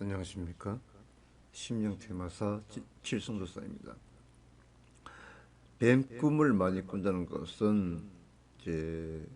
안녕하십니까 심령테마사 칠성도사입니다. 뱀 꿈을 많이 꾼다는 것은 이제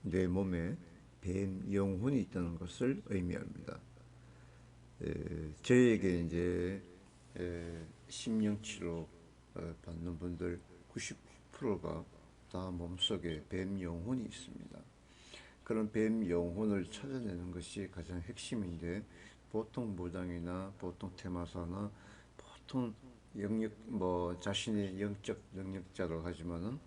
내 몸에 뱀 영혼이 있다는 것을 의미합니다. 에, 저에게 이제 에, 심령치료 어, 받는 분들 90%가 다 몸속에 뱀 영혼이 있습니다. 그런 뱀 영혼을 찾아내는 것이 가장 핵심인데 보통 무당이나 보통 테마사나 보통 영역 뭐 자신의 영적 능력자로 하지만은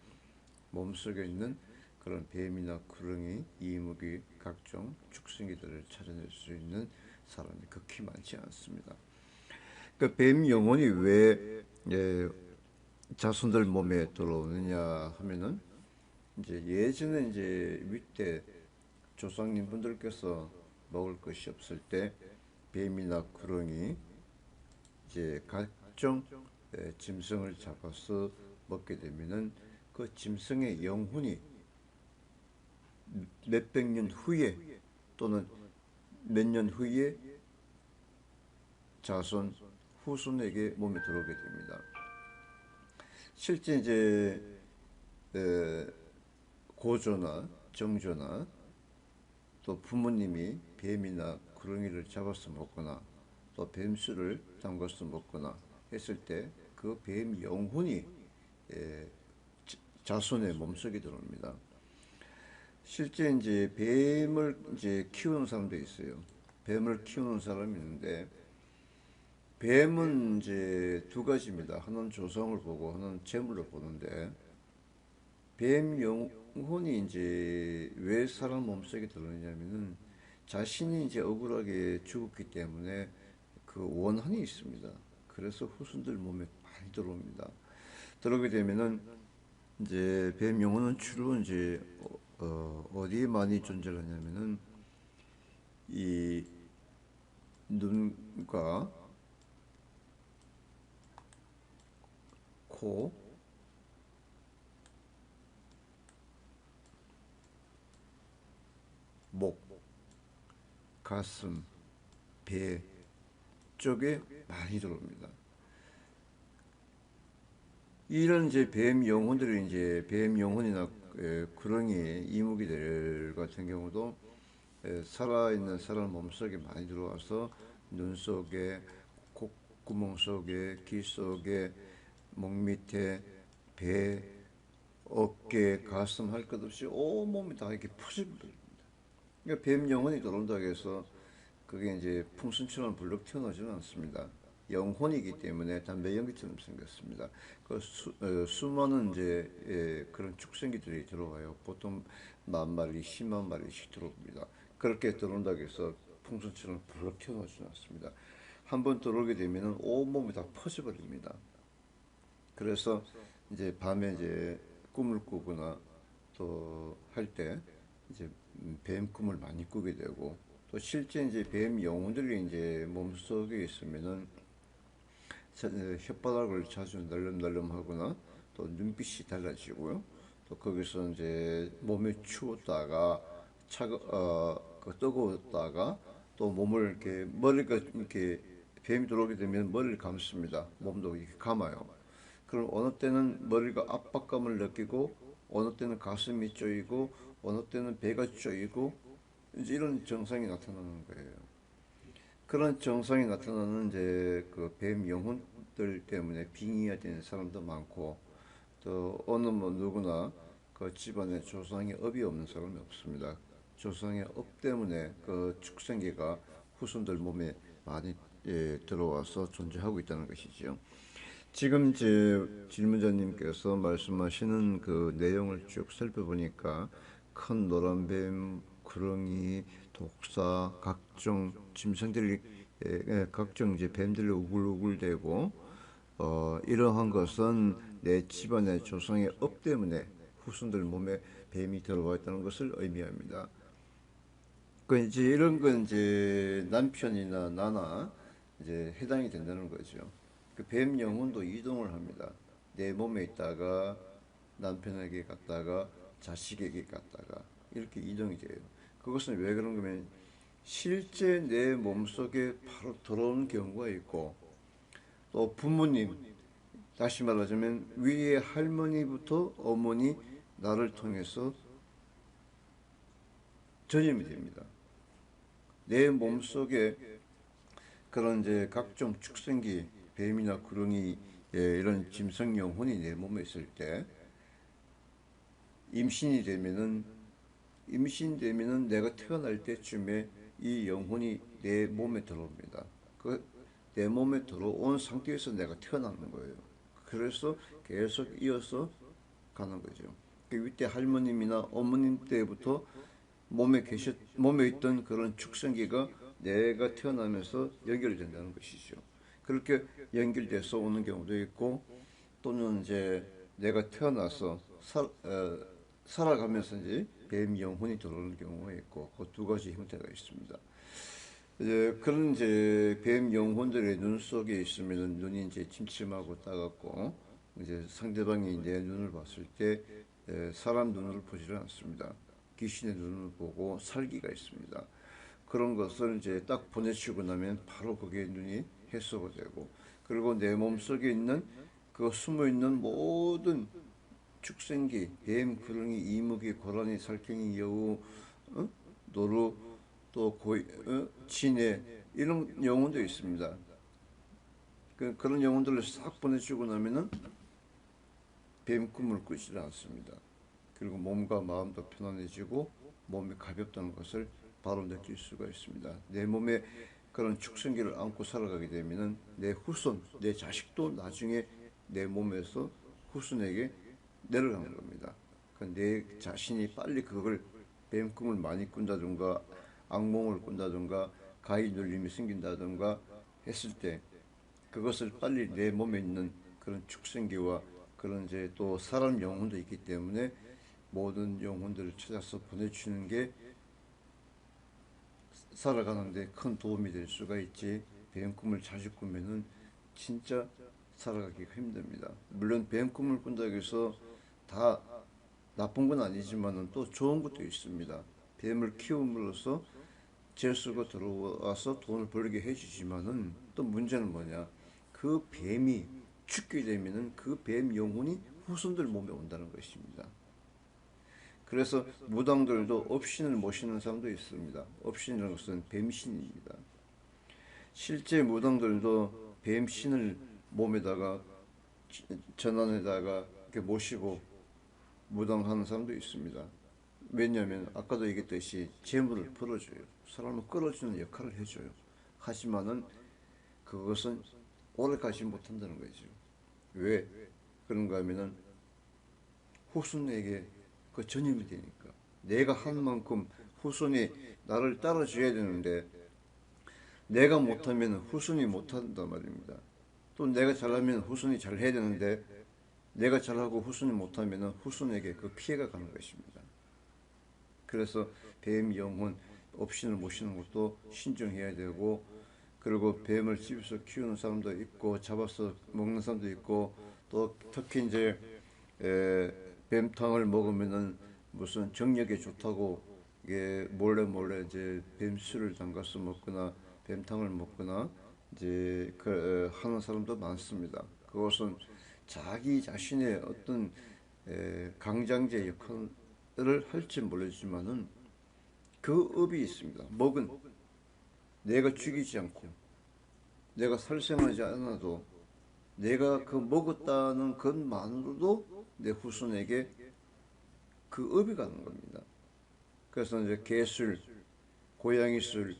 몸속에 있는 그런 뱀이나 구렁이, 이무기, 각종 축생기들을 찾아낼 수 있는 사람이 극히 많지 않습니다. 그뱀 영혼이 왜 예, 자손들 몸에 들어오느냐 하면은 이제 예전에 이제 윗대 조상님 분들께서 먹을 것이 없을 때 뱀이나 구렁이 이제 각종 짐승을 잡아서 먹게 되면은 그 짐승의 영혼이 몇백 년 후에 또는 몇 년 후에 자손 후손에게 몸에 들어오게 됩니다. 실제 이제 고조나 정조나 또 부모님이 뱀이나 구렁이를 잡아서 먹거나 또 뱀수를 담가서 먹거나 했을 때 그 뱀 영혼이 자손의 몸속에 들어옵니다. 실제 이제 뱀을 이제 키우는 사람도 있어요. 뱀을 키우는 사람이 있는데 뱀은 이제 두 가지입니다. 하나는 조성을 보고 하나는 재물을 보는데 뱀 영혼이 이제 왜 사람 몸속에 들어오냐면은 자신이 이제 억울하게 죽었기 때문에 그 원한이 있습니다. 그래서 후손들 몸에 많이 들어옵니다. 들어오게 되면은 이제 뱀 영혼은 주로 이제 어, 어 디에 많이 존재하냐면은 이 눈과 코, 목, 가슴, 배 쪽에 많이 들어옵니다. 이런 이제 뱀 영혼들이 이제 뱀 영혼이나 구렁이 이무기들 같은 경우도 살아있는 사람 몸속에 많이 들어와서 눈 속에 콧구멍 속에 귀 속에 목 밑에 배 어깨 가슴 할 것 없이 온몸이 다 이렇게 퍼져버립니다. 뱀 영혼이 들어온다고 해서 그게 이제 풍선처럼 불룩 튀어나오지는 않습니다. 영혼이기 때문에 담배 연기처럼 생겼습니다. 그 수, 어, 수많은 이제 예, 그런 축생기들이 들어와요. 보통 만 마리, 십만 마리씩 들어옵니다. 그렇게 들어온다고 해서 풍선처럼 불룩 튀어나오지는 않습니다. 한 번 들어오게 되면 온몸이 다 퍼져버립니다. 그래서 이제 밤에 이제 꿈을 꾸거나 또 할 때 이제 뱀 꿈을 많이 꾸게 되고 또 실제 이제 뱀 영혼들이 이제 몸속에 있으면은 혓바닥을 자주 널름널름 하거나 또 눈빛이 달라지고요. 또 거기서 이제 몸이 추웠다가 차가 어, 그 뜨거웠다가 또 몸을 이렇게 머리가 이렇게 뱀이 들어오게 되면 머리를 감습니다. 몸도 이렇게 감아요. 그럼 어느 때는 머리가 압박감을 느끼고 어느 때는 가슴이 쪼이고 어느 때는 배가 쪼이고 이제 이런 증상이 나타나는 거예요. 그런 증상이 나타나는 이제 그뱀 영혼들 때문에 빙의가 되는 사람도 많고 또 어느 뭐 누구나 그 집안에 조상의 업이 없는 사람이 없습니다. 조상의 업 때문에 그 축생계가 후손들 몸에 많이 예, 들어와서 존재하고 있다는 것이죠. 지금 제 질문자님께서 말씀하시는 그 내용을 쭉 살펴보니까 큰 노란 뱀, 구렁이, 독사, 각종 짐승들이 각종 이제 뱀들이 우글우글대고 어, 이러한 것은 내 집안의 조상의 업 때문에 후손들 몸에 뱀이 들어와 있다는 것을 의미합니다. 그 이제 이런 건 이제 남편이나 나나 이제 해당이 된다는 거죠. 그뱀 영혼도 이동을 합니다. 내 몸에 있다가 남편에게 갔다가 자식에게 갔다가 이렇게 이동이 돼요. 그것은 왜 그런 거면 실제 내 몸속에 바로 들어오는 경우가 있고 또 부모님 다시 말하자면 위에 할머니부터 어머니 나를 통해서 전염이 됩니다. 내 몸속에 그런 이제 각종 축생기, 뱀이나 구렁이 예, 이런 짐승 영혼이 내 몸에 있을 때 임신이 되면은 임신되면은 내가 태어날 때쯤에 이 영혼이 내 몸에 들어옵니다. 그 내 몸에 들어온 상태에서 내가 태어나는 거예요. 그래서 계속 이어서 가는 거죠. 그 위때 할머님이나 어머님 때부터 몸에 계셨 몸에 있던 그런 축생기가 내가 태어나면서 연결된다는 것이죠. 그렇게 연결돼서 오는 경우도 있고 또는 이제 내가 태어나서 살, 어, 살아가면서 이제 뱀 영혼이 들어오는 경우가 있고 그 두 가지 형태가 있습니다. 이제 그런 이제 뱀 영혼들의 눈 속에 있으면 눈이 이제 침침하고 따갑고 이제 상대방이 내 눈을 봤을 때 에, 사람 눈을 보지를 않습니다. 귀신의 눈을 보고 살기가 있습니다. 그런 것을 이제 딱 보내치고 나면 바로 거기에 눈이 해소가 되고 그리고 내 몸속에 있는 그 숨어 있는 모든 축생기, 뱀, 구렁이, 이무기, 고라니, 살쾡이, 여우, 어? 노루, 또 고이, 어? 진해 이런 영혼도 있습니다. 그, 그런 영혼들을 싹 보내주고 나면은 뱀 꿈을 꾸지 않습니다. 그리고 몸과 마음도 편안해지고 몸이 가볍다는 것을 바로 느낄 수가 있습니다. 내 몸에 그런 축생기를 안고 살아가게 되면은 내 후손, 내 자식도 나중에 내 몸에서 후손에게 내려가는 겁니다. 그러니까 내 자신이 빨리 그걸 뱀 꿈을 많이 꾼다든가 악몽을 꾼다든가 가위 눌림이 생긴다든가 했을 때 그것을 빨리 내 몸에 있는 그런 축생기와 그런 이제 또 사람 영혼도 있기 때문에 모든 영혼들을 찾아서 보내주는 게 살아가는데 큰 도움이 될 수가 있지 뱀 꿈을 자주 꾸면은 진짜 살아가기가 힘듭니다. 물론 뱀 꿈을 꾼다고 해서 다 나쁜 건 아니지만은 또 좋은 것도 있습니다. 뱀을 키움으로써 재수가 들어와서 돈을 벌게 해주지만은 또 문제는 뭐냐 그 뱀이 죽게 되면은 그 뱀 영혼이 후손들 몸에 온다는 것입니다. 그래서 무당들도 업신을 모시는 사람도 있습니다. 업신이라는 것은 뱀신입니다. 실제 무당들도 뱀신을 몸에다가 전환에다가 이렇게 모시고 무당하는 사람도 있습니다. 왜냐하면 아까도 얘기했듯이 재물을 풀어줘요. 사람을 끌어주는 역할을 해줘요. 하지만은 그것은 오래 가지 못한다는 거죠. 왜 그런가 하면은 후손에게 그 전염이 되니까 내가 한 만큼 후손이 나를 따라줘야 되는데 내가 못하면 후손이 못한단 말입니다. 또 내가 잘하면 후손이 잘해야 되는데 내가 잘하고 후손이 못하면 후손에게 그 피해가 가는 것입니다. 그래서 뱀 영혼 업신을 모시는 것도 신중해야 되고 그리고 뱀을 집에서 키우는 사람도 있고 잡아서 먹는 사람도 있고 또 특히 이제 에, 뱀탕을 먹으면은 무슨 정력에 좋다고 이게 몰래 몰래 이제 뱀술을 담가서 먹거나 뱀탕을 먹거나 이제 그 하는 사람도 많습니다. 그것은 자기 자신의 어떤 에, 강장제 역할을 할지 모르지만은 그 업이 있습니다. 먹은 내가 죽이지 않고 내가 살생하지 않아도 내가 그 먹었다는 것만으로도 내 후손에게 그 업이 가는 겁니다. 그래서 이제 개술, 고양이술,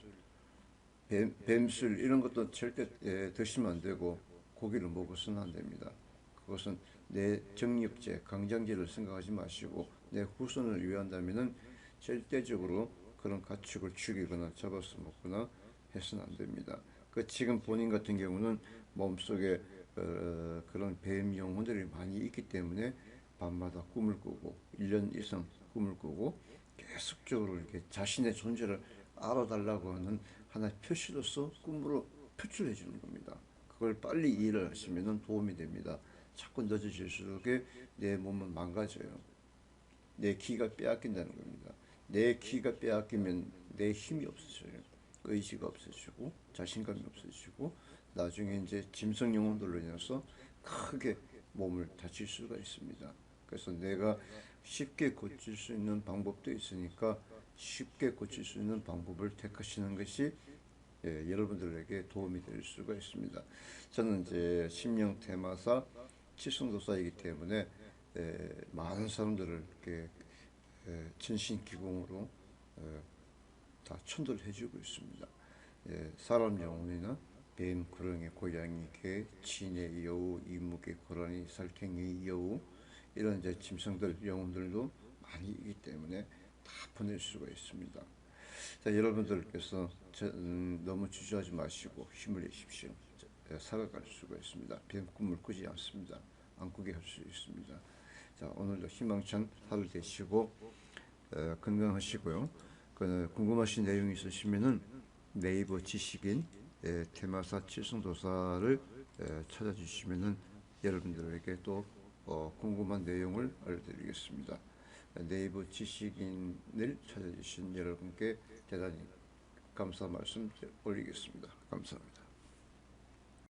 뱀, 뱀술 이런 것도 절대 예, 드시면 안 되고 고기를 먹어서는 안 됩니다. 그것은 내 정력제, 강장제를 생각하지 마시고 내 후손을 위한다면은 절대적으로 그런 가축을 죽이거나 잡아서 먹거나 해서는 안 됩니다. 그 지금 본인 같은 경우는 몸속에 어, 그런 뱀 영혼들이 많이 있기 때문에 밤마다 꿈을 꾸고 1년 이상 꿈을 꾸고 계속적으로 이렇게 자신의 존재를 알아달라고 하는 하나의 표시로서 꿈으로 표출해 주는 겁니다. 그걸 빨리 이해를 하시면 도움이 됩니다. 자꾸 늦어질수록 내 몸은 망가져요. 내 기가 빼앗긴다는 겁니다. 내 기가 빼앗기면 내 힘이 없어져요. 의지가 없어지고 자신감이 없어지고 나중에 이제 짐승 영혼들로 인해서 크게 몸을 다칠 수가 있습니다. 그래서 내가 쉽게 고칠 수 있는 방법도 있으니까 쉽게 고칠 수 있는 방법을 택하시는 것이 예, 여러분들에게 도움이 될 수가 있습니다. 저는 이제 심령 테마사 칠성도사이기 때문에 에, 많은 사람들을 이렇게 에, 전신기공으로 에, 다 천도를 해주고 있습니다. 예, 사람 영혼이나 뱀, 구렁이, 고양이, 개, 진의 여우, 이묵의 고라니, 살쾡이 여우 이런 이제 짐승들 영혼들도 많이 있기 때문에 다 보낼 수가 있습니다. 자, 여러분들께서 저, 음, 너무 주저하지 마시고 힘을 내십시오. 자, 예, 살아갈 수가 있습니다. 뱀 꿈을 꾸지 않습니다. 안 꾸게 할 수 있습니다. 자, 오늘도 희망찬 하루 되시고 어, 건강하시고요. 그, 궁금하신 내용이 있으시면은 네이버 지식인 예, 테마사 칠성도사를 예, 찾아주시면은 여러분들에게 또 어, 궁금한 내용을 알려드리겠습니다. 네이버 지식인을 찾아주신 여러분께 대단히 감사 말씀 올리겠습니다. 감사합니다.